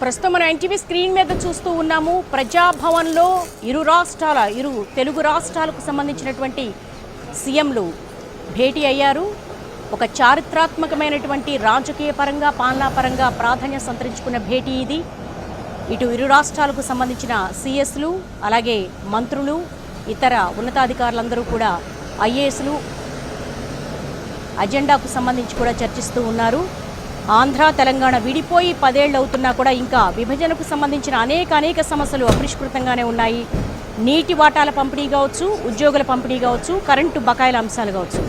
ప్రస్తుతం మనం NTV screen మీద చూస్తూ ఉన్నాము. ప్రజాభవన్లో ఇరు రాష్ట్రాల ఇరు తెలుగు రాష్ట్రాలకు సంబంధించినటువంటి సీఎంలు భేటీ అయ్యారు. ఒక చారిత్రాత్మకమైనటువంటి రాజకీయ పరంగా పాలనాపరంగా ప్రాధాన్యం సంతరించుకున్న భేటీ ఇది. ఇటు ఇరు రాష్ట్రాలకు సంబంధించిన సిఎస్లు అలాగే మంత్రులు ఇతర ఉన్నతాధికారులందరూ కూడా ఐఏఎస్లు అజెండాకు సంబంధించి కూడా చర్చిస్తూ ఉన్నారు. ఆంధ్ర తెలంగాణ విడిపోయి పదేళ్ళు అవుతున్నా కూడా ఇంకా విభజనకు సంబంధించిన అనేక అనేక సమస్యలు అపరిష్కృతంగానే ఉన్నాయి. నీటి వాటాల పంపిణీ కావచ్చు ఉద్యోగుల పంపిణీ కావచ్చు కరెంటు బకాయిల అంశాలు కావచ్చు.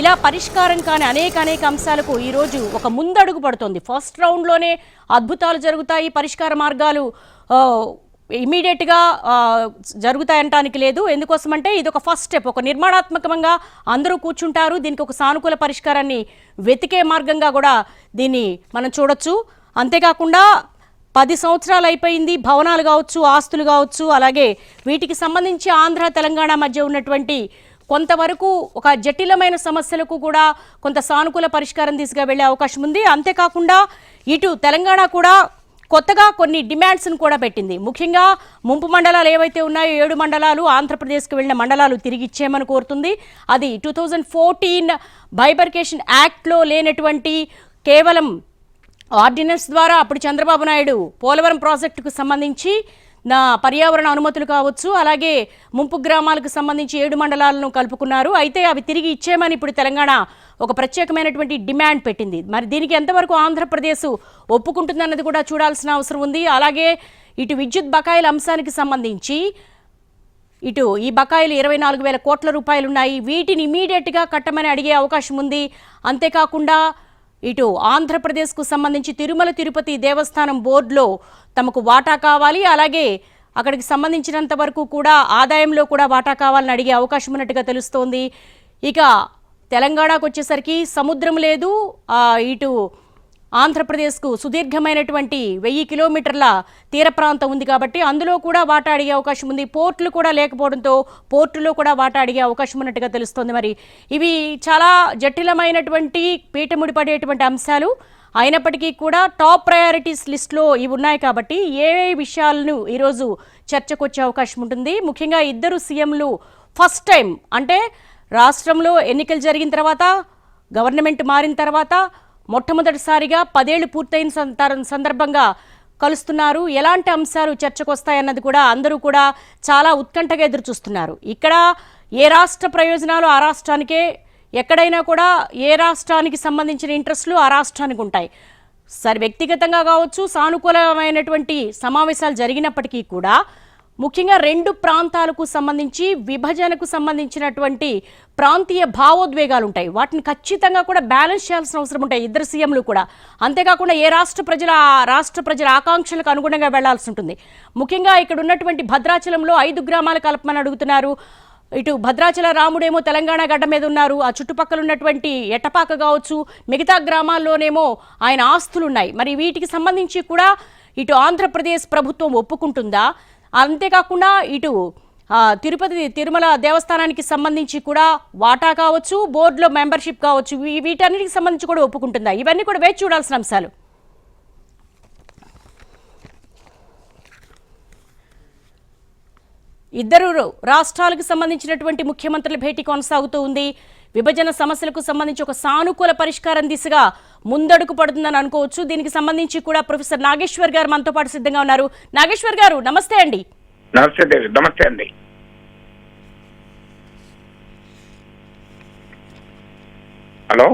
ఇలా పరిష్కారం కాని అనేక అనేక అంశాలకు ఈరోజు ఒక ముందడుగు పడుతోంది. ఫస్ట్ రౌండ్లోనే అద్భుతాలు జరుగుతాయి పరిష్కార మార్గాలు ఇమీడియట్గా జరుగుతాయనటానికి జరుగుతాయంటానికి లేదు. ఎందుకోసమంటే ఇది ఒక ఫస్ట్ స్టెప్. ఒక నిర్మాణాత్మకంగా అందరూ కూర్చుంటారు. దీనికి ఒక సానుకూల పరిష్కారాన్ని వెతికే మార్గంగా కూడా దీన్ని మనం చూడొచ్చు. అంతేకాకుండా పది సంవత్సరాలు అయిపోయింది. భవనాలు కావచ్చు ఆస్తులు కావచ్చు అలాగే వీటికి సంబంధించి ఆంధ్ర తెలంగాణ మధ్య ఉన్నటువంటి కొంతవరకు ఒక జటిలమైన సమస్యలకు కూడా కొంత సానుకూల పరిష్కారం తీసుకు వెళ్ళే అవకాశం ఉంది. అంతేకాకుండా ఇటు తెలంగాణ కూడా కొత్తగా కొన్ని డిమాండ్స్ను కూడా పెట్టింది. ముఖ్యంగా ముంపు మండలాలు ఏవైతే ఉన్నాయో ఏడు మండలాలు ఆంధ్రప్రదేశ్కి వెళ్ళిన మండలాలు తిరిగి ఇచ్చేయమని కోరుతుంది. అది టూ థౌజండ్ ఫోర్టీన్ బైబర్కేషన్ యాక్ట్లో లేనటువంటి కేవలం ఆర్డినెన్స్ ద్వారా అప్పుడు చంద్రబాబు నాయుడు పోలవరం ప్రాజెక్టుకు సంబంధించి నా పర్యావరణ అనుమతులు కావచ్చు అలాగే ముంపు గ్రామాలకు సంబంధించి ఏడు మండలాలను కలుపుకున్నారు. అయితే అవి తిరిగి ఇచ్చేయమని ఇప్పుడు తెలంగాణ ఒక ప్రత్యేకమైనటువంటి డిమాండ్ పెట్టింది. మరి దీనికి ఎంతవరకు ఆంధ్రప్రదేశ్ ఒప్పుకుంటుందన్నది కూడా చూడాల్సిన అవసరం ఉంది. అలాగే ఇటు విద్యుత్ బకాయిల అంశానికి సంబంధించి ఇటు ఈ బకాయిలు ఇరవై నాలుగు వేల కోట్ల రూపాయలు ఉన్నాయి వీటిని ఇమీడియట్గా కట్టమని అడిగే అవకాశం ఉంది. అంతేకాకుండా ఇటు ఆంధ్రప్రదేశ్కు సంబంధించి తిరుమల తిరుపతి దేవస్థానం బోర్డులో తమకు వాటా కావాలి. అలాగే అక్కడికి సంబంధించినంత వరకు కూడా ఆదాయంలో కూడా వాటా కావాలని అడిగే అవకాశం ఉన్నట్టుగా తెలుస్తోంది. ఇక తెలంగాణకు వచ్చేసరికి సముద్రం లేదు ఇటు ఆంధ్రప్రదేశ్కు సుదీర్ఘమైనటువంటి వెయ్యి కిలోమీటర్ల తీర ప్రాంతం ఉంది కాబట్టి అందులో కూడా వాటా అడిగే అవకాశం ఉంది. పోర్టులు కూడా లేకపోవడంతో పోర్టులో కూడా వాటా అడిగే అవకాశం ఉన్నట్టుగా తెలుస్తోంది మరి. ఇవి చాలా జటిలమైనటువంటి పీఠముడి పడేటువంటి అంశాలు. అయినప్పటికీ కూడా టాప్ ప్రయారిటీస్ లిస్ట్లో ఇవి ఉన్నాయి కాబట్టి ఏ ఏ విషయాలను ఈరోజు చర్చకు వచ్చే అవకాశం ఉంటుంది. ముఖ్యంగా ఇద్దరు సీఎంలు ఫస్ట్ టైం అంటే రాష్ట్రంలో ఎన్నికలు జరిగిన తర్వాత గవర్నమెంట్ మారిన తర్వాత మొట్టమొదటిసారిగా పదేళ్ళు పూర్తయిన సందర్భంగా కలుస్తున్నారు. ఎలాంటి అంశాలు చర్చకు వస్తాయన్నది కూడా అందరూ కూడా చాలా ఉత్కంఠగా ఎదురు చూస్తున్నారు ఇక్కడ ఏ రాష్ట్ర ప్రయోజనాలు ఆ రాష్ట్రానికే ఎక్కడైనా కూడా ఏ రాష్ట్రానికి సంబంధించిన ఇంట్రెస్ట్లు ఆ రాష్ట్రానికి ఉంటాయి. సరే వ్యక్తిగతంగా కావచ్చు సానుకూలమైనటువంటి సమావేశాలు జరిగినప్పటికీ కూడా ముఖ్యంగా రెండు ప్రాంతాలకు సంబంధించి విభజనకు సంబంధించినటువంటి ప్రాంతీయ భావోద్వేగాలు ఉంటాయి. వాటిని ఖచ్చితంగా కూడా బ్యాలెన్స్ చేయాల్సిన అవసరం ఉంటాయి. ఇద్దరు సీఎంలు కూడా. అంతేకాకుండా ఏ రాష్ట్ర ప్రజల రాష్ట్ర ప్రజల ఆకాంక్షలకు అనుగుణంగా వెళ్ళాల్సి ఉంటుంది. ముఖ్యంగా ఇక్కడ ఉన్నటువంటి భద్రాచలంలో ఐదు గ్రామాల కలపమని అడుగుతున్నారు. ఇటు భద్రాచల రాముడేమో తెలంగాణ గడ్డ మీద ఉన్నారు. ఆ చుట్టుపక్కల ఉన్నటువంటి ఎటపాక కావచ్చు మిగతా గ్రామాల్లోనేమో ఆయన ఆస్తులు ఉన్నాయి మరి వీటికి సంబంధించి కూడా ఇటు ఆంధ్రప్రదేశ్ ప్రభుత్వం ఒప్పుకుంటుందా? అంతేకాకుండా ఇటు తిరుపతి తిరుమల దేవస్థానానికి సంబంధించి కూడా వాటా కావచ్చు బోర్డులో మెంబర్షిప్ కావచ్చు వీటన్నిటికి సంబంధించి కూడా ఒప్పుకుంటుందా? ఇవన్నీ కూడా వేచి చూడాల్సిన అంశాలు. ఇద్దరు రాష్ట్రాలకు సంబంధించినటువంటి ముఖ్యమంత్రుల భేటీ కొనసాగుతూ ఉంది. విభజన సమస్యలకు సంబంధించి ఒక సానుకూల పరిష్కారం దిశగా ముందడుగు పడుతుందని అనుకోవచ్చు. దీనికి సంబంధించి కూడా ప్రొఫెసర్ నాగేశ్వర్ గారు మనతో పాటు సిద్ధంగా ఉన్నారు. నాగేశ్వర్ గారు నమస్తే అండి. నమస్తే దేవి నమస్తే అండి. హలో?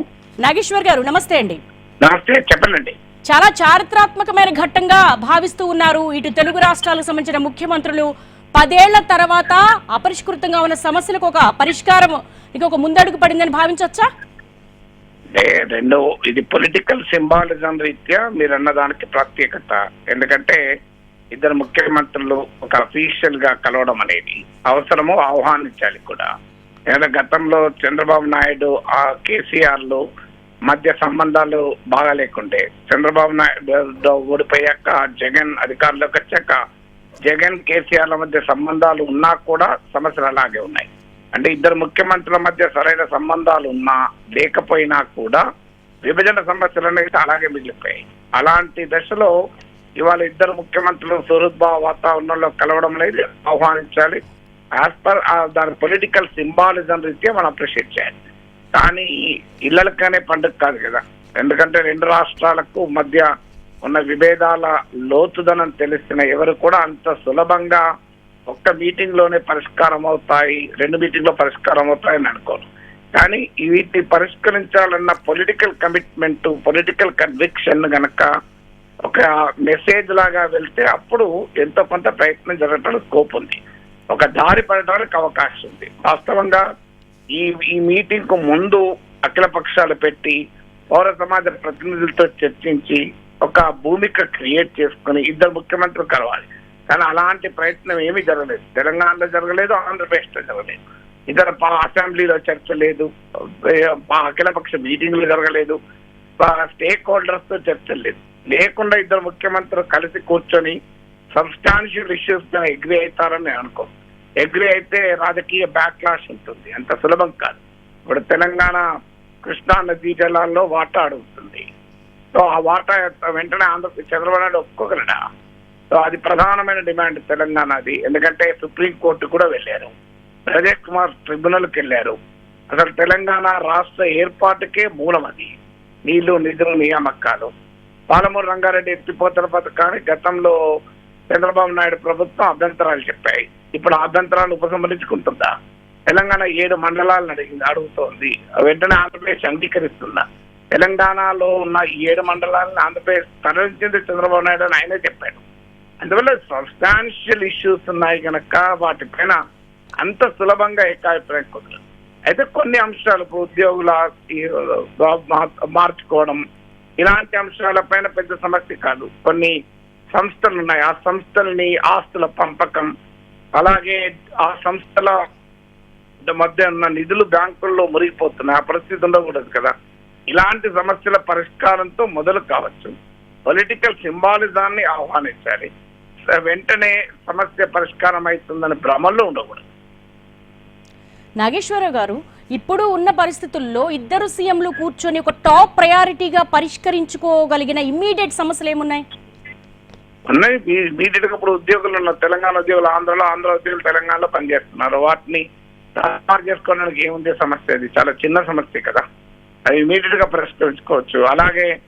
నాగేశ్వర్ గారు నమస్తే అండి. నమస్తే చెప్పండి చాలా చారిత్రాత్మకమైన ఘట్టంగా భావిస్తూ ఉన్నారు. ఇటు తెలుగు రాష్ట్రాలకు సంబంధించిన ముఖ్యమంత్రులు పదేళ్ళ తర్వాత అపరిష్కృతంగా ఉన్న సమస్యలకు ఒక పరిష్కారం ఇక ఒక ముందడుగు పడిందని భావించవచ్చా రెండు ఇది పొలిటికల్ సింబాలిజం రీత్యా మీరు అన్నదానికి ప్రత్యేకత. ఎందుకంటే ఇద్దరు ముఖ్యమంత్రులు ఒక అఫీషియల్గా కలవడం అనేది అవసరము ఆహ్వానించాలి కూడా. ఏదైనా గతంలో చంద్రబాబు నాయుడు ఆ కేసీఆర్లు మధ్య సంబంధాలు బాగా లేకుంటే చంద్రబాబు నాయుడు ఓడిపోయాక జగన్ అధికారంలోకి వచ్చాక జగన్ కేసీఆర్ల మధ్య సంబంధాలు ఉన్నా కూడా సమస్యలు అలాగే ఉన్నాయి. అంటే ఇద్దరు ముఖ్యమంత్రుల మధ్య సరైన సంబంధాలు ఉన్నా లేకపోయినా కూడా విభజన సమస్యలు అనేవి అలాగే మిగిలిపోయాయి. అలాంటి దశలో ఇవాళ ఇద్దరు ముఖ్యమంత్రులు సుహృద్భావ వాతావరణంలో కలవడం అనేది ఆహ్వానించాలి. యాజ్ పర్ దాని పొలిటికల్ సింబాలిజం రీత్యా మనం అప్రిషియేట్ చేయాలి. కానీ ఇళ్ళలకనే పండుగ కాదు కదా. ఎందుకంటే రెండు రాష్ట్రాలకు మధ్య ఉన్న విభేదాల లోతుదనం తెలిసిన ఎవరు కూడా అంత సులభంగా ఒక్క మీటింగ్లోనే పరిష్కారం అవుతాయి రెండు మీటింగ్లో పరిష్కారం అవుతాయని అనుకోను కానీ వీటిని పరిష్కరించాలన్న పొలిటికల్ కమిట్మెంట్ పొలిటికల్ కన్విక్షన్ గనక ఒక మెసేజ్ లాగా వెళ్తే అప్పుడు ఎంతో కొంత ప్రయత్నం జరగడానికి స్కోప్ ఉంది. ఒక దారి పడటానికి అవకాశం ఉంది. వాస్తవంగా ఈ ఈ మీటింగ్కు ముందు అఖిల పక్షాలు పెట్టి పౌర సమాజ ప్రతినిధులతో చర్చించి ఒక భూమిక క్రియేట్ చేసుకుని ఇద్దరు ముఖ్యమంత్రులు కలవాలి. కానీ అలాంటి ప్రయత్నం ఏమీ జరగలేదు. తెలంగాణలో జరగలేదు ఆంధ్రప్రదేశ్లో జరగలేదు. ఇతర పా- అసెంబ్లీలో చర్చ లేదు. అఖిలపక్ష మీటింగ్లు జరగలేదు. స్టేక్ హోల్డర్స్తో చర్చ లేదు. లేకుండా ఇద్దరు ముఖ్యమంత్రులు కలిసి కూర్చొని సబ్స్టాన్షియల్ ఇష్యూస్ అగ్రి అవుతారని నేను అనుకో అగ్రి అయితే రాజకీయ బ్యాక్లాష్ ఉంటుంది. అంత సులభం కాదు. ఇప్పుడు తెలంగాణ కృష్ణా నదీ జలాల్లో వాటా అడుగుతుంది సో ఆ వాటా వెంటనే ఆంధ్రప్రదేశ్ చంద్రబాబు నాయుడు ఒప్పుకోగలడా? సో అది ప్రధానమైన డిమాండ్ తెలంగాణది ఎందుకంటే సుప్రీం కోర్టు కూడా వెళ్ళారు. ప్రజేష్ కుమార్ ట్రిబ్యునల్కి వెళ్ళారు. అసలు తెలంగాణ రాష్ట్ర ఏర్పాటుకే మూలం అది. నీళ్ళు నిధులు నియామకాలు. పాలమూరు రంగారెడ్డి ఎత్తిపోతల పథకాన్ని గతంలో చంద్రబాబు నాయుడు ప్రభుత్వం అభ్యంతరాలు చెప్పాయి. ఇప్పుడు అభ్యంతరాలు ఉపసంహరించుకుంటుందా? తెలంగాణ ఏడు మండలాలను అడిగింది అడుగుతోంది. వెంటనే ఆంధ్రప్రదేశ్ అంగీకరిస్తుందా? తెలంగాణలో ఉన్న ఈ ఏడు మండలాలను ఆంధ్రప్రదేశ్ తరలించింది చంద్రబాబు నాయుడు అని ఆయనే చెప్పాడు. అందువల్ల సబ్స్టాన్షియల్ ఇష్యూస్ ఉన్నాయి కనుక వాటిపైన అంత సులభంగా ఏకాభిప్రాయం కుదరదు. అయితే కొన్ని అంశాలు ఉద్యోగుల జాబ్ మార్చుకోవడం ఇలాంటి అంశాలపైన పెద్ద సమస్య కాదు. కొన్ని సంస్థలు ఉన్నాయి. ఆ సంస్థలని ఆస్తుల పంపకం అలాగే ఆ సంస్థల మధ్య ఉన్న నిధులు బ్యాంకుల్లో మురిగిపోతున్నాయి ఆ పరిస్థితి ఉండకూడదు కదా. ఇలాంటి సమస్యల పరిష్కారంతో మొదలు కావచ్చు. పొలిటికల్ సింబాలిజాన్ని ఆహ్వానించాలి. వెంటనే సమస్య పరిష్కారం అవుతుందని భ్రమల్లో ఉండకూడదు. నాగేశ్వరరావు గారు ఇప్పుడు ఉన్న పరిస్థితుల్లో ఇద్దరు సీఎంలు కూర్చొని ఒక టాప్ ప్రయారిటీగా పరిష్కరించుకోగలిగిన ఇమ్మీడియట్ సమస్యలు ఏమున్నాయి? ఉన్నాయి. ఇమీడియట్గా ఇప్పుడు ఉద్యోగులు ఉన్న తెలంగాణ ఉద్యోగులు ఆంధ్రలో ఆంధ్ర ఉద్యోగులు తెలంగాణలో పనిచేస్తున్నారు. వాటిని చేసుకోవడానికి ఏముంది సమస్య? అది చాలా చిన్న సమస్య కదా. ఇమీడియట్గా ప్రశ్నించుకోవచ్చు. అలాగే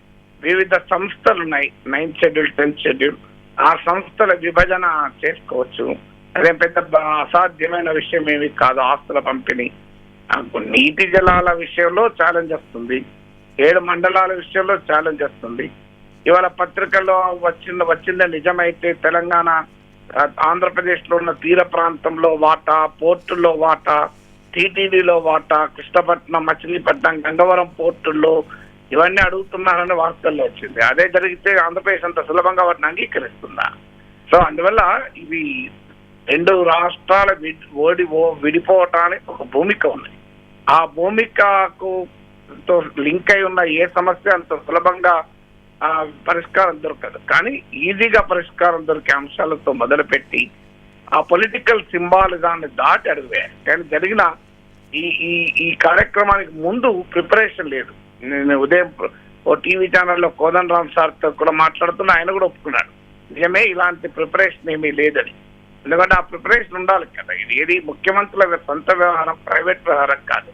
వివిధ సంస్థలు ఉన్నాయి నైన్త్ షెడ్యూల్ టెన్త్ షెడ్యూల్ ఆ సంస్థల విభజన చేసుకోవచ్చు. అదే పెద్ద అసాధ్యమైన విషయం ఏమి కాదు ఆస్తుల పంపిణీ. నీటి జలాల విషయంలో ఛాలెంజ్ వస్తుంది. ఏడు మండలాల విషయంలో ఛాలెంజ్ వస్తుంది. ఇవాళ పత్రికల్లో వచ్చింది వచ్చిందే నిజమైతే తెలంగాణ ఆంధ్రప్రదేశ్లో ఉన్న తీర ప్రాంతంలో వాటా పోర్టుల్లో వాటా టీటీడీలో వాటా కృష్ణపట్నం మచిలీపట్నం గంగవరం పోర్టుల్లో ఇవన్నీ అడుగుతున్నారని వార్తల్లో వచ్చింది. అదే జరిగితే ఆంధ్రప్రదేశ్ అంత సులభంగా వాటిని అంగీకరిస్తుందా? సో అందువల్ల ఇవి రెండు రాష్ట్రాల విడి- ఓడి విడిపోవటానికి ఒక భూమిక ఉంది. ఆ భూమికకు తో లింక్ అయి ఉన్న ఏ సమస్య అంత సులభంగా పరిష్కారం దొరకదు. కానీ ఈజీగా పరిష్కారం దొరికే అంశాలతో మొదలుపెట్టి ఆ పొలిటికల్ సింబాలిజాన్ని దాటి అడుగువేయాలి కానీ జరిగిన ఈ ఈ ఈ కార్యక్రమానికి ముందు ప్రిపరేషన్ లేదు. నేను ఉదయం ఓ టీవీ ఛానల్లో కోదన్ రామ్ సార్తో కూడా మాట్లాడుతున్నా ఆయన కూడా ఒప్పుకున్నాడు. నిజమే ఇలాంటి ప్రిపరేషన్ ఏమీ లేదని. ఎందుకంటే ఆ ప్రిపరేషన్ ఉండాలి కదా. ఇది ఏది ముఖ్యమంత్రుల సొంత వ్యవహారం ప్రైవేట్ వ్యవహారం కాదు.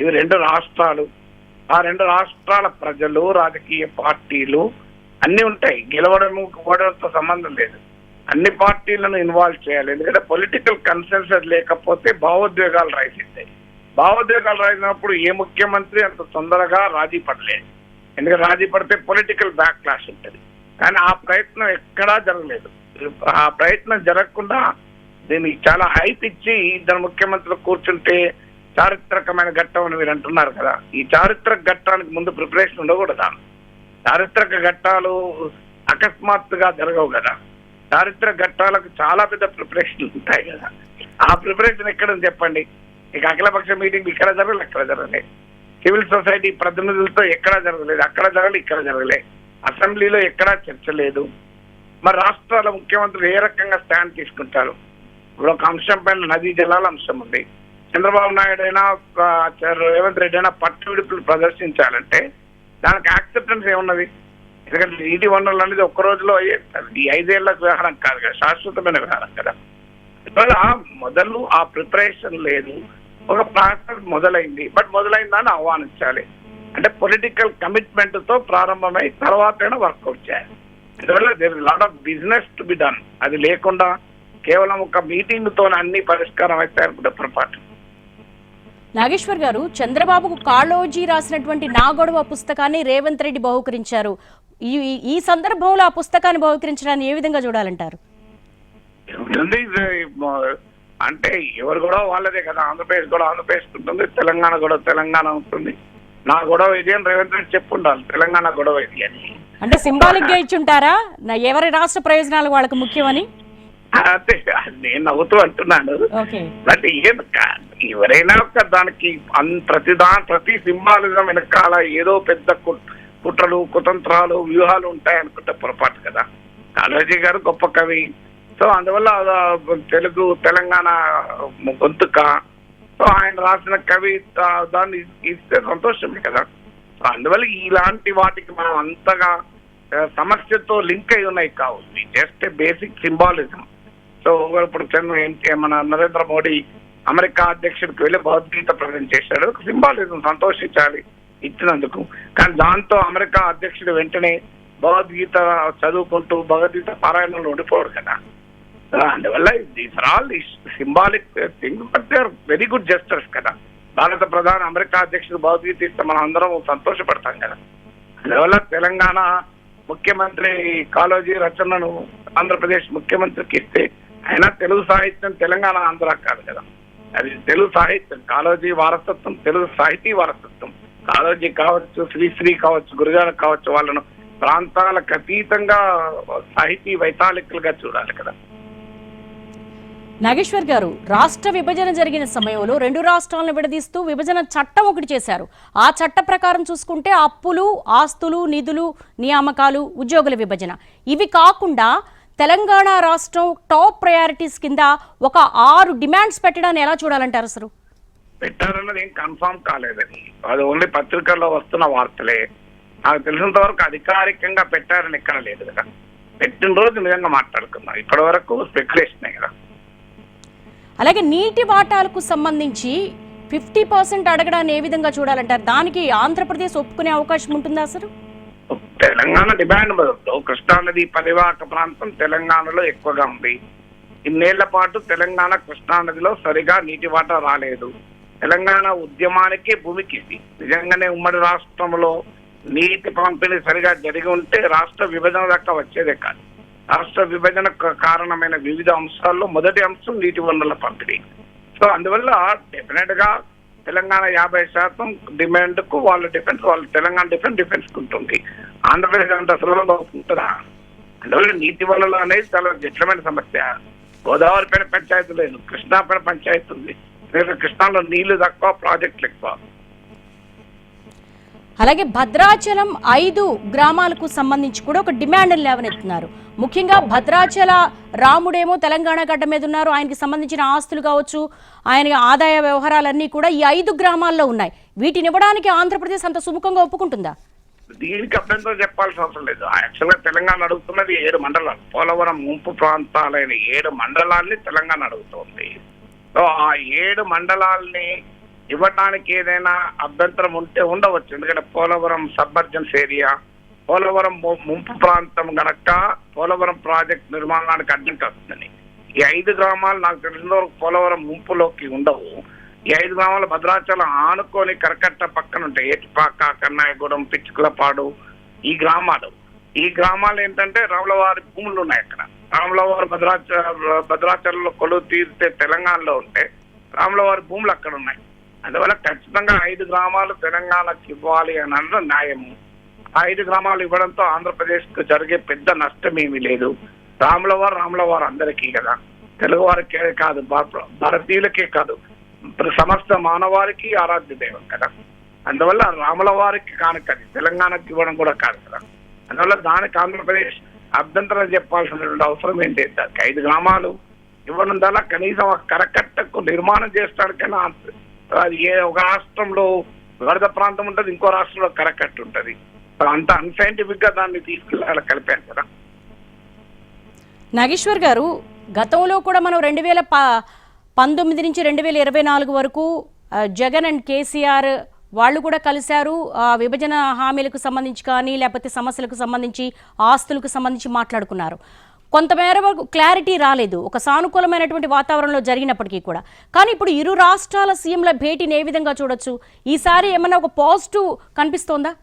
ఇవి రెండు రాష్ట్రాలు. ఆ రెండు రాష్ట్రాల ప్రజలు రాజకీయ పార్టీలు అన్నీ ఉంటాయి. గెలవడం ఓడడంతో సంబంధం లేదు. అన్ని పార్టీలను ఇన్వాల్వ్ చేయాలి. ఎందుకంటే పొలిటికల్ కన్సెన్సస్ లేకపోతే భావోద్వేగాలు రైజ్ భావోద్వేగాలు రైజ్ అయినప్పుడు ఏ ముఖ్యమంత్రి అంత తొందరగా రాజీ పడలేదు. ఎందుకంటే రాజీ పడితే పొలిటికల్ బ్యాక్ క్లాష్ ఉంటుంది. కానీ ఆ ప్రయత్నం ఎక్కడా జరగలేదు. ఆ ప్రయత్నం జరగకుండా దీనికి చాలా హైప్ ఇచ్చి ఇద్దరు ముఖ్యమంత్రులు కూర్చుంటే చారిత్రకమైన ఘట్టం అని మీరు అంటున్నారు కదా. ఈ చారిత్రక ఘట్టానికి ముందు ప్రిపరేషన్ ఉండకూడదా? చారిత్రక ఘట్టాలు అకస్మాత్తుగా జరగవు కదా. దారిద్ర ఘట్టాలకు చాలా పెద్ద ప్రిపరేషన్లు ఉంటాయి కదా. ఆ ప్రిపరేషన్ ఎక్కడ చెప్పండి. ఇక అఖిలపక్ష మీటింగ్ ఇక్కడ జరగలేదు అక్కడ జరగలేదు. సివిల్ సొసైటీ ప్రతినిధులతో ఎక్కడా జరగలేదు అక్కడ జరగలేదు ఇక్కడ జరగలేదు. అసెంబ్లీలో ఎక్కడా చర్చ లేదు. మరి రాష్ట్రాల ముఖ్యమంత్రులు ఏ రకంగా స్టాండ్ తీసుకుంటారు? ఇప్పుడు ఒక అంశం పైన నదీ జలాల అంశం ఉంది. చంద్రబాబు నాయుడు అయినా రేవంత్ రెడ్డి అయినా పట్టు విడుపులు ప్రదర్శించాలంటే దానికి యాక్సెప్టెన్స్ ఏమున్నది? ఎందుకంటే నీటి వనరులు అనేది ఒక్క రోజులో అయ్యే ఈ ఐదేళ్ళ వ్యవహారం కాదు కదా శాశ్వతమైన వ్యవహారం కదా. ఇవాళ మొదలు ఆ ప్రిపరేషన్ లేదు. ఒక ప్రాసెస్ మొదలైంది. బట్ మొదలైందని ఆహ్వానించాలి. అంటే పొలిటికల్ కమిట్మెంట్తో ప్రారంభమై తర్వాత వర్కౌట్ చేయాలి. అందువల్ల there lot of business to be done అది లేకుండా కేవలం ఒక మీటింగ్తో అన్ని పరిష్కారం అయితే అనుకుంటే పొరపాటు. నాగేశ్వర్ గారు చంద్రబాబుకు కాళోజీ రాసినటువంటి నా గొడవ పుస్తకాన్ని రేవంత్ రెడ్డి బహుకరించారు. ఈ ఈ- సందర్భంలో ఆ పుస్తకాన్ని బహుకరించడాన్ని ఏ విధంగా చూడాలంటారు? అంటే ఎవరు కూడా వాళ్ళదే కదా. ఆంధ్రప్రదేశ్ కూడా ఆంధ్రప్రదేశ్ ఉంటుంది తెలంగాణ కూడా తెలంగాణ ఉంటుంది. నా గొడవ ఇది అని రేవంత్ రెడ్డి చెప్పుండాలి. తెలంగాణ గొడవ ఇది అని. అంటే సింబాలిక్గా ఇచ్చుంటారా? నా ఎవరి రాష్ట్ర ప్రయోజనాలు వాళ్ళకి ముఖ్యమని? అదే నేను నవ్వుతూ అంటున్నాను బట్ ఏం ఎవరైనా ఒక దానికి ప్రతి దా ప్రతి సింబాలిజం వెనకాల ఏదో పెద్ద కుట్- కుట్రలు కుతంత్రాలు వ్యూహాలు ఉంటాయనుకుంటే పొరపాటు కదా. కాళోజీ గారు గొప్ప కవి. సో అందువల్ల తెలుగు తెలంగాణ గొంతుక. సో ఆయన రాసిన కవి దాన్ని ఇస్తే సంతోషమే కదా. సో అందువల్ల ఇలాంటి వాటికి మనం అంతగా సమస్యతో లింక్ అయి ఉన్నాయి కావు జస్ట్ బేసిక్ సింబాలిజం. సో ఇప్పుడు చంద్ర మన నరేంద్ర మోడీ అమెరికా అధ్యక్షుడికి వెళ్ళి భగవద్గీత ప్రజెంట్ చేశాడు. సింబాలిజం సంతోషించాలి. ఇచ్చినందుకు. కానీ దాంతో అమెరికా అధ్యక్షుడు వెంటనే భగవద్గీత చదువుకుంటూ భగవద్గీత పారాయణంలో ఉండిపోడు కదా. అందువల్ల these are all symbolic thing but they are very good gestures కదా. భారత ప్రధాన అమెరికా అధ్యక్షుడు భగవద్గీత ఇస్తే మనం అందరం సంతోషపడతాం కదా. అందువల్ల తెలంగాణ ముఖ్యమంత్రి కాళోజీ రచనను ఆంధ్రప్రదేశ్ ముఖ్యమంత్రికి ఇస్తే అయినా తెలుగు సాహిత్యం తెలంగాణ ఆంధ్ర కాదు కదా. అది తెలుగు సాహిత్యం కాళోజీ వారసత్వం తెలుగు సాహితీ వారసత్వం. కాళోజీ కావచ్చు శ్రీశ్రీ కావచ్చు గురుగారు కావచ్చు వాళ్ళను ప్రాంతాలకు అతీతంగా సాహితీ వైతాళికులుగా చూడాలి కదా. నాగేశ్వర్ గారు రాష్ట్ర విభజన జరిగిన సమయంలో రెండు రాష్ట్రాలను విడదీస్తూ విభజన చట్టం ఒకటి చేశారు. ఆ చట్ట ప్రకారం చూసుకుంటే అప్పులు ఆస్తులు నిధులు నియామకాలు ఉద్యోగుల విభజన. ఇవి కాకుండా తెలంగాణ రాష్ట్రం టాప్ ప్రయారిటీస్ కింద ఒక ఆరు డిమాండ్స్ పెట్టడాన్ని ఎలా చూడాలంటారు అసలు పెట్టారన్నది ఏం కన్ఫామ్ కాలేదని అది ఓన్లీ పత్రికల్లో వస్తున్న వార్తలే. నాకు తెలిసినంత వరకు అధికారికంగా పెట్టారని ఎక్కడ లేదు కదా. పెట్టిన రోజు నిజంగా మాట్లాడుకున్నాం ఇప్పటి వరకు స్పెక్యులేషనే కదా. అలాగే నీటి వాటాలకు సంబంధించి ఫిఫ్టీ పర్సెంట్ అడగడాన్ని ఏ విధంగా చూడాలంటారు? దానికి ఆంధ్రప్రదేశ్ ఒప్పుకునే అవకాశం ఉంటుందా అసలు? తెలంగాణ డిమాండ్ మొదలు కృష్ణానది పరివాహక ప్రాంతం తెలంగాణలో ఎక్కువగా ఉంది. ఇన్నేళ్ళ పాటు తెలంగాణ కృష్ణానదిలో సరిగా నీటి వాటా రాలేదు. తెలంగాణ ఉద్యమానికి భూమికి నిజంగానే ఉమ్మడి రాష్ట్రంలో నీటి పంపిణీ సరిగా జరిగి ఉంటే రాష్ట్ర విభజన దాకా వచ్చేదే కాదు. రాష్ట్ర విభజన కారణమైన వివిధ అంశాల్లో మొదటి అంశం నీటి వనరుల పంపిణీ. సో అందువల్ల డెఫినెట్గా తెలంగాణ యాభై శాతం డిమాండ్కు వాళ్ళ డిఫెన్స్ వాళ్ళ తెలంగాణ డిఫెన్స్ డిఫెన్స్ ఉంటుంది ఆంధ్రప్రదేశ్ అంత సులభంగా ఉంటుందా అందువల్ల నీటి వనరులు అనేది చాలా జటిలమైన సమస్య. గోదావరి పైన పంచాయతీ లేదు కృష్ణా పైన పంచాయతీ ఉంది. లేదు కృష్ణాలో నీళ్ళు తక్కువ ప్రాజెక్టులు ఎక్కువ అలాగే భద్రాచలం ఐదు గ్రామాలకు సంబంధించి కూడా ఒక డిమాండ్ లేవనెత్తున్నారు. ముఖ్యంగా భద్రాచల రాముడేమో తెలంగాణ గడ్డ మీద ఉన్నారు. ఆయనకి సంబంధించిన ఆస్తులు కావచ్చు ఆయన ఆదాయ వ్యవహారాలన్నీ కూడా ఈ ఐదు గ్రామాల్లో ఉన్నాయి. వీటిని ఇవ్వడానికి ఆంధ్రప్రదేశ్ అంత సుముఖంగా ఒప్పుకుంటుందా? దీనికి అభ్యంతరం చెప్పాల్సిన అవసరం లేదు. యాక్చువల్గా తెలంగాణ అడుగుతున్నది ఏడు మండలాలు. పోలవరం ముంపు ప్రాంతాలైన ఏడు మండలాల్ని తెలంగాణ అడుగుతోంది. సో ఆ ఏడు మండలాల్ని ఇవ్వటానికి ఏదైనా అభ్యంతరం ఉంటే ఉండవచ్చు. ఎందుకంటే పోలవరం సబ్మర్జెన్స్ ఏరియా పోలవరం ము- ముంపు ప్రాంతం గనక పోలవరం ప్రాజెక్ట్ నిర్మాణానికి అడ్డంకి వస్తుందని. ఈ ఐదు గ్రామాలు నాకు తెలిసిన వరకు పోలవరం ముంపులోకి ఉండవు. ఈ ఐదు గ్రామాలు భద్రాచలం ఆనుకొని కరకట్ట పక్కన ఉంటాయి. ఏటిపాక కన్నాయగూడెం పిచ్చుకులపాడు ఈ గ్రామాలు. ఈ గ్రామాలు ఏంటంటే రావులవారి భూములు ఉన్నాయి అక్కడ. రాములవారి భద్రాచల భద్రాచలంలో కొలువు తీరితే తెలంగాణలో ఉంటే రాములవారి భూములు అక్కడ ఉన్నాయి. అందువల్ల ఖచ్చితంగా ఐదు గ్రామాలు తెలంగాణకి ఇవ్వాలి అని అనడం న్యాయము. ఆ ఐదు గ్రామాలు ఇవ్వడంతో ఆంధ్రప్రదేశ్కు జరిగే పెద్ద నష్టం ఏమీ లేదు. రాములవారు రాములవారు అందరికీ కదా. తెలుగు వారికే కాదు భారతీయులకే కాదు. సమస్త మానవారికి ఆరాధ్య దైవం కదా. అందువల్ల రాముల వారికి కానుకది. తెలంగాణకి ఇవ్వడం కూడా కాదు కదా. అందువల్ల దానికి ఆంధ్రప్రదేశ్ అభ్యంతరం చెప్పాల్సినటువంటి అవసరం ఏంటి? దానికి ఐదు గ్రామాలు ఇవ్వడం ద్వారా కనీసం ఒక కరకట్టకు నిర్మాణం చేసడానికైనా అది ఏ ఒక రాష్ట్రంలో వరద ప్రాంతం ఉంటుంది ఇంకో రాష్ట్రంలో కరకట్ట ఉంటుంది. అంత అన్సైంటిఫిక్గా దాన్ని తీసుకెళ్ళాలి కలిపారు కదా. నాగేశ్వర్ గారు గతంలో కూడా మనం రెండు వేల ప పంతొమ్మిది నుంచి రెండు వేల ఇరవై నాలుగు వరకు జగన్ అండ్ కేసీఆర్ వాళ్ళు కూడా కలిశారు. ఆ, విభజన హామీలకు సంబంధించి కానీ లేకపోతే సమస్యలకు సంబంధించి ఆస్తులకు సంబంధించి మాట్లాడుకున్నారు. కొంతమేర వరకు క్లారిటీ రాలేదు. ఒక సానుకూలమైనటువంటి వాతావరణంలో జరిగినప్పటికీ కూడా. కానీ ఇప్పుడు ఇరు రాష్ట్రాల సీఎంల భేటీని ఏ విధంగా చూడొచ్చు? ఈసారి ఏమన్నా ఒక పాజిటివ్ కనిపిస్తోందా?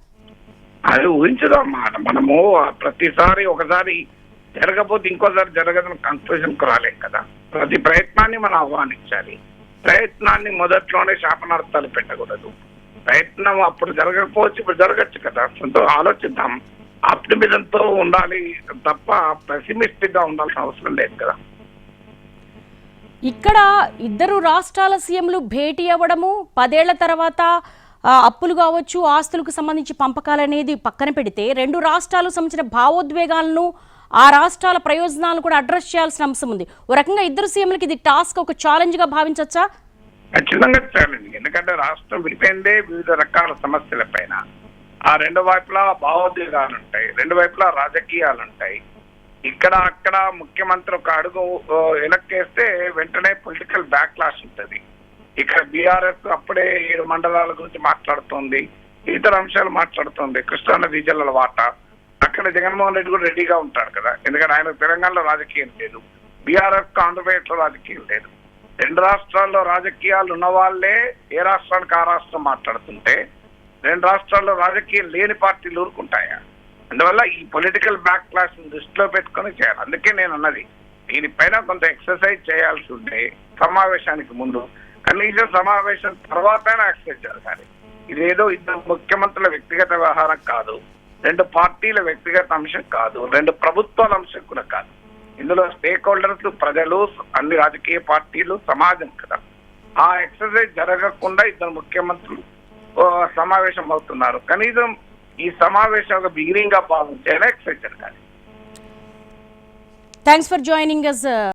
అది ఊహించదాం మనము ప్రతిసారి ఒకసారి జరగకపోతే ఇంకోసారి జరగదని కన్క్లూజన్కు రాలేం కదా. ప్రతి ప్రయత్నాన్ని మనం ఆహ్వానించాలి. ప్రయత్నాన్ని మొదట్లోనే శాపనార్థాలు పెట్టకూడదు. ప్రయత్నం అప్పుడు జరగకపోవచ్చు ఇప్పుడు జరగచ్చు కదా. కొంచెం ఆలోచిద్దాం. ఆప్టిమిజంతో ఉండాలి తప్ప పెసిమిస్టిక్గా ఉండాల్సిన అవసరం లేదు కదా. ఇక్కడ ఇద్దరు రాష్ట్రాల సీఎంలు భేటీ అవ్వడము పదేళ్ళ తర్వాత అప్పులు కావచ్చు ఆస్తులకు సంబంధించి పంపకాలు అనేది పక్కన పెడితే రెండు రాష్ట్రాలకు సంబంధించిన భావోద్వేగాలను ఆ రాష్ట్రాల ప్రయోజనాలను కూడా అడ్రస్ చేయాల్సిన అంశం ఉంది. ఓ రకంగా ఇద్దరు సీఎంలకు ఇది టాస్క్ ఒక ఛాలెంజ్గా భావించవచ్చా ఖచ్చితంగా ఛాలెంజ్ ఎందుకంటే రాష్ట్రం విడిపోయిందే వివిధ రకాల సమస్యల పైన. ఆ రెండు వైపులా భావోద్వేగాలు ఉంటాయి. రెండు వైపులా రాజకీయాలు ఉంటాయి. ఇక్కడ అక్కడ ముఖ్యమంత్రి ఒక అడుగు ఓ, వెనక్కేస్తే వెంటనే పొలిటికల్ బ్యాక్ క్లాష్ ఉంటుంది. ఇక్కడ బీఆర్ఎస్ అప్పుడే ఏడు మండలాల గురించి మాట్లాడుతోంది. ఇతర అంశాలు మాట్లాడుతోంది. కృష్ణానది జిల్లాల వాటా. అక్కడ జగన్మోహన్ రెడ్డి కూడా రెడీగా ఉంటాడు కదా. ఎందుకంటే ఆయన తెలంగాణలో రాజకీయం లేదు. బీఆర్ఎస్ ఆంధ్రప్రదేశ్లో రాజకీయం లేదు. రెండు రాష్ట్రాల్లో రాజకీయాలు ఉన్న వాళ్ళే ఏ రాష్ట్రానికి ఆ రాష్ట్రం మాట్లాడుతుంటే రెండు రాష్ట్రాల్లో రాజకీయం లేని పార్టీలు ఊరుకుంటాయా? అందువల్ల ఈ పొలిటికల్ బ్యాక్ క్లాస్ దృష్టిలో పెట్టుకొని చేయాలి. అందుకే నేను అన్నది దీనిపైన కొంత ఎక్సర్సైజ్ చేయాల్సి ఉంటే సమావేశానికి ముందు కనీసం సమావేశం తర్వాత ఎక్సర్సైజ్ జరగాలి ఇదేదో ఇద్దరు ముఖ్యమంత్రుల వ్యక్తిగత వ్యవహారం కాదు రెండు పార్టీల వ్యక్తిగత అంశం కాదు రెండు ప్రభుత్వాల అంశం కూడా కాదు. ఇందులో స్టేక్ హోల్డర్స్ ప్రజలు అన్ని రాజకీయ పార్టీలు సమాజం కదా. ఆ ఎక్సర్సైజ్ జరగకుండా ఇద్దరు ముఖ్యమంత్రులు సమావేశం అవుతున్నారు. కనీసం ఈ సమావేశం ఒక బిగినింగ్గా భావించేలా ఎక్సర్సైజ్ జరగాలి. Thanks for joining us